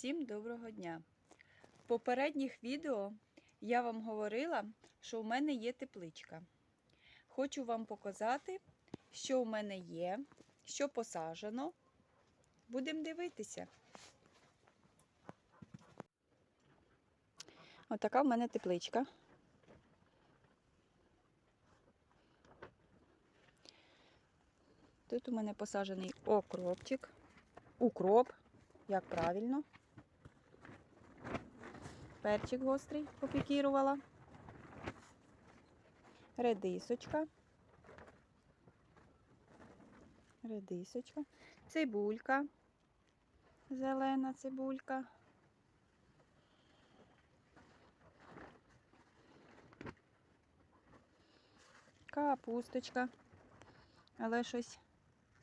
Всім доброго дня! В попередніх відео я вам говорила, що в мене є тепличка. Хочу вам показати, що в мене є, що посаджено. Будемо дивитися. Отака в мене тепличка. Тут у мене посаджений окропчик, укроп, як правильно. Перчик гострий попікірувала. Редисочка. Редисочка. Цибулька. Зелена цибулька. Капусточка. Але щось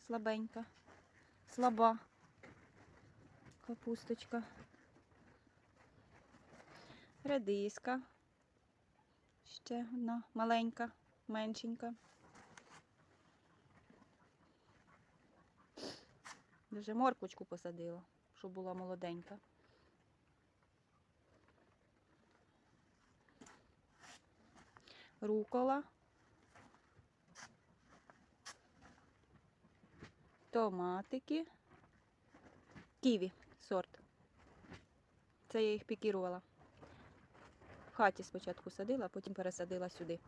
слабенька. Слаба. Капусточка. Редиска. Ще одна маленька, меншенька. Вже морквочку посадила, щоб була молоденька. Рукола. Томатики. Ківі сорт. Це я їх пікірувала. Хаті спочатку садила, а потім пересадила сюди.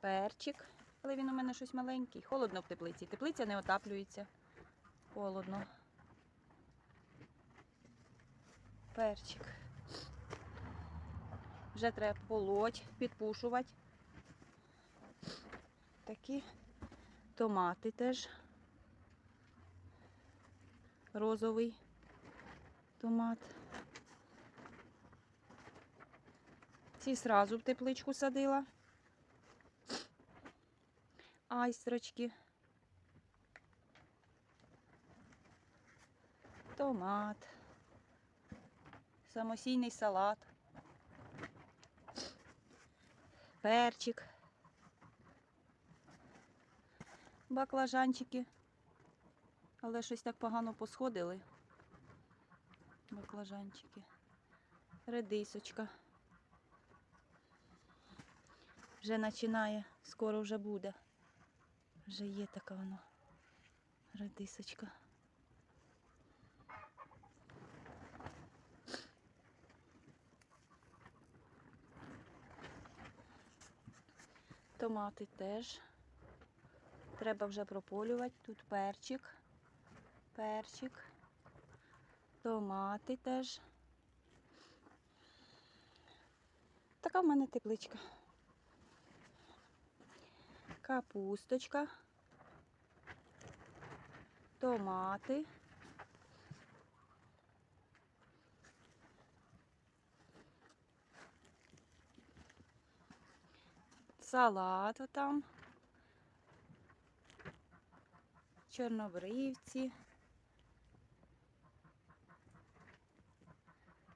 Перчик, але він у мене щось маленький. Холодно в теплиці. Теплиця не отаплюється. Холодно. Перчик. Вже треба полоть, підпушувати. Такі томати теж. Розовий томат. Ці сразу в тепличку садила. Айстрочки. Томат. Самосійний салат. Перчик. Баклажанчики. Але щось так погано посходили. Баклажанчики. Редисочка. Вже починає, скоро вже буде. Вже є така вона редисочка. Томати теж. Треба вже прополювати. Тут перчик, перчик, томати теж. Така в мене тепличка. Капусточка, томати. Салат там. Чорнобривці.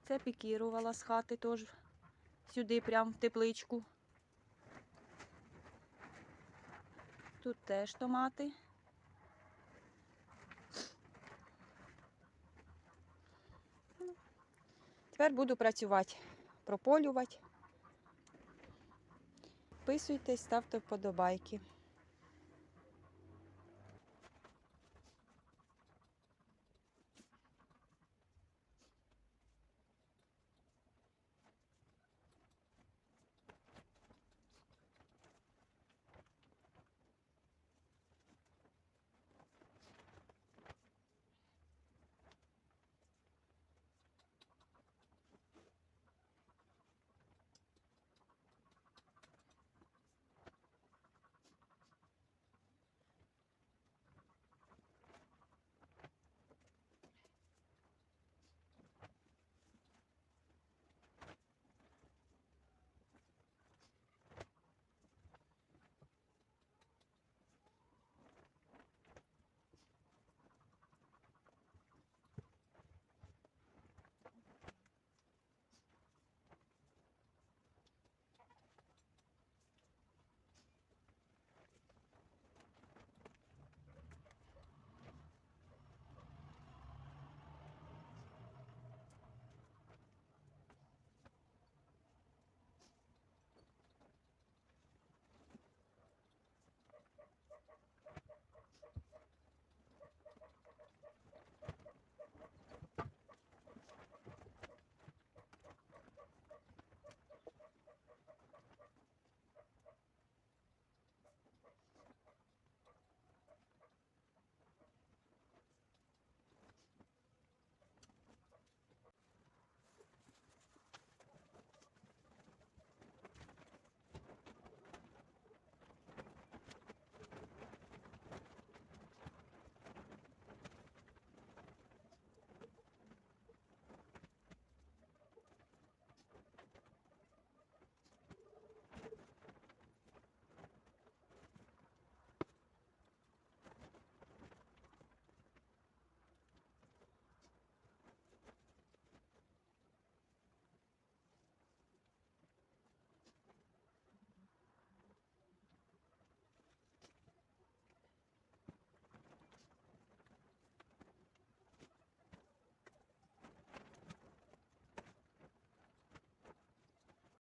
Це пікірувала з хати теж сюди, прямо в тепличку. Тут теж томати. Тепер буду працювати, прополювати. Підписуйтесь, ставте вподобайки.